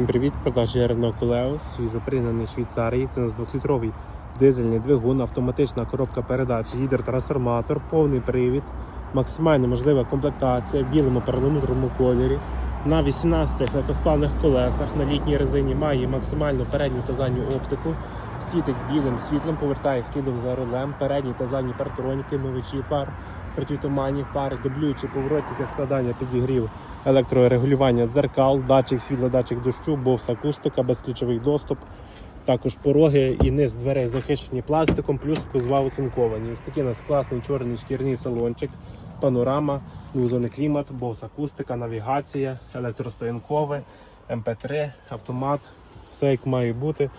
Всім привіт, продажі Renault Coleos, свіжопригнаний Швейцарії. Це у нас 2-літровий дизельний двигун, автоматична коробка передач, гідротрансформатор, повний привід, максимально можлива комплектація в білому перламутровому кольорі. На 18 легкосплавних колесах на літній резині має максимальну передню та задню оптику, світить білим світлом, повертає слідом за рулем, передні та задні партроніки, мивачі фар, протитуманні фари, дублюючі поворотники, складання підігрів електрорегулювання дзеркал, датчик світла, датчик дощу, бовс акустика, безключовий доступ. Також пороги і низ дверей захищені пластиком, плюс кузова оцинковані. Ось такий у нас класний чорний шкірний салончик, панорама, двозонний клімат, бовс акустика, навігація, електростоянкове, МП3, автомат, все як має бути.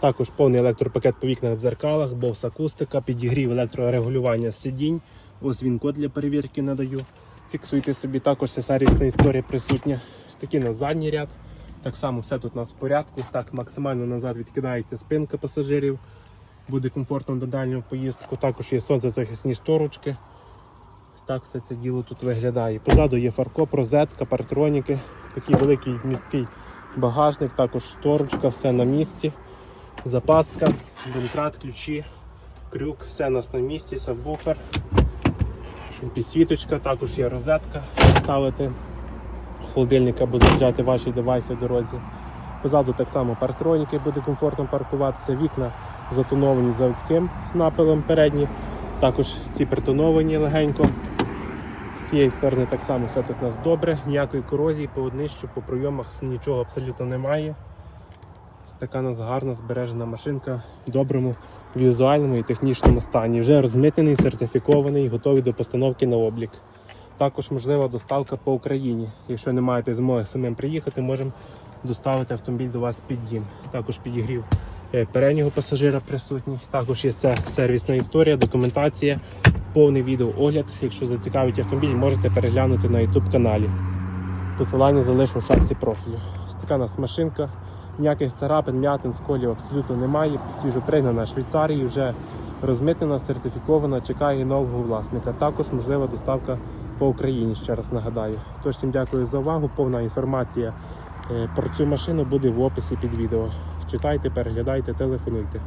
Також повний електропакет по вікнах дзеркалах, бовс акустика, підігрів електрорегулювання сидінь. Ось він код для перевірки надаю. Фіксуйте собі також сервісна історія присутня. Ось такий на задній ряд. Так само все тут у нас в порядку. Так максимально назад відкидається спинка пасажирів. Буде комфортно до дальнього поїздку. Також є сонцезахисні шторочки. Так все це діло тут виглядає. Позаду є фаркоп, розетка, партроніки. Такий великий місткий багажник, також шторочка, все на місці. Запаска, домкрат, ключі, крюк, все у нас на місці, сабвуфер. Підсвіточка, також є розетка, ставити холодильник або заряджати ваші девайси в дорозі. Позаду так само партроніки буде комфортно паркуватися, вікна затоновані заводським напилом передні, також ці притоновані легенько. З цієї сторони так само все тут у нас добре, ніякої корозії по однищу, по прийомах нічого абсолютно немає. Така нас гарна збережена машинка в доброму візуальному і технічному стані. Вже розмитнений, сертифікований, готовий до постановки на облік. Також можлива доставка по Україні. Якщо не маєте змоги самим приїхати, можемо доставити автомобіль до вас під дім. Також підігрів е, переднього пасажира присутній. Також є ця сервісна історія, документація, повний відеоогляд. Якщо зацікавить автомобіль, можете переглянути на YouTube каналі. Посилання залишу в шапці профілю. Ось така нас машинка. Ніяких царапин, м'ятин, сколів абсолютно немає. Свіжо пригнана Швейцарії, вже розмитнена, сертифікована, чекає нового власника. Також можлива доставка по Україні, ще раз нагадаю. Тож всім дякую за увагу. Повна інформація е, про цю машину буде в описі під відео. Читайте, переглядайте, телефонуйте.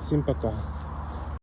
Всім пока.